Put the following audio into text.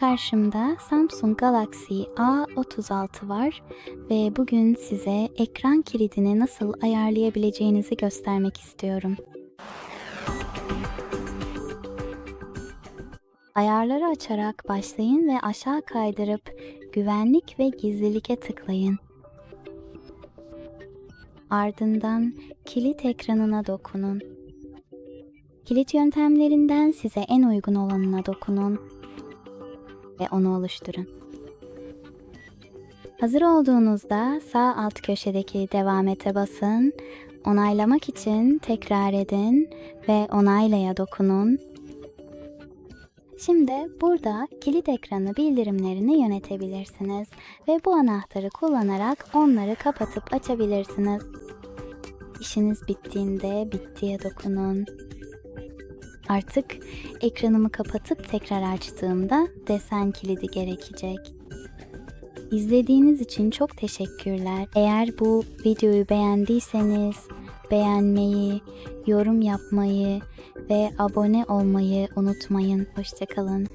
Karşımda Samsung Galaxy A36 var ve bugün size ekran kilidini nasıl ayarlayabileceğinizi göstermek istiyorum. Ayarları açarak başlayın ve aşağı kaydırıp güvenlik ve gizlilike tıklayın. Ardından kilit ekranına dokunun. Kilit yöntemlerinden size en uygun olanına dokunun ve onu oluşturun. Hazır olduğunuzda sağ alt köşedeki devam ete basın. Onaylamak için tekrar edin ve onaylaya dokunun. Şimdi burada kilit ekranı bildirimlerini yönetebilirsiniz ve bu anahtarı kullanarak onları kapatıp açabilirsiniz. İşiniz bittiğinde bittiye dokunun. Artık ekranımı kapatıp tekrar açtığımda desen kilidi gerekecek. İzlediğiniz için çok teşekkürler. Eğer bu videoyu beğendiyseniz beğenmeyi, yorum yapmayı ve abone olmayı unutmayın. Hoşçakalın.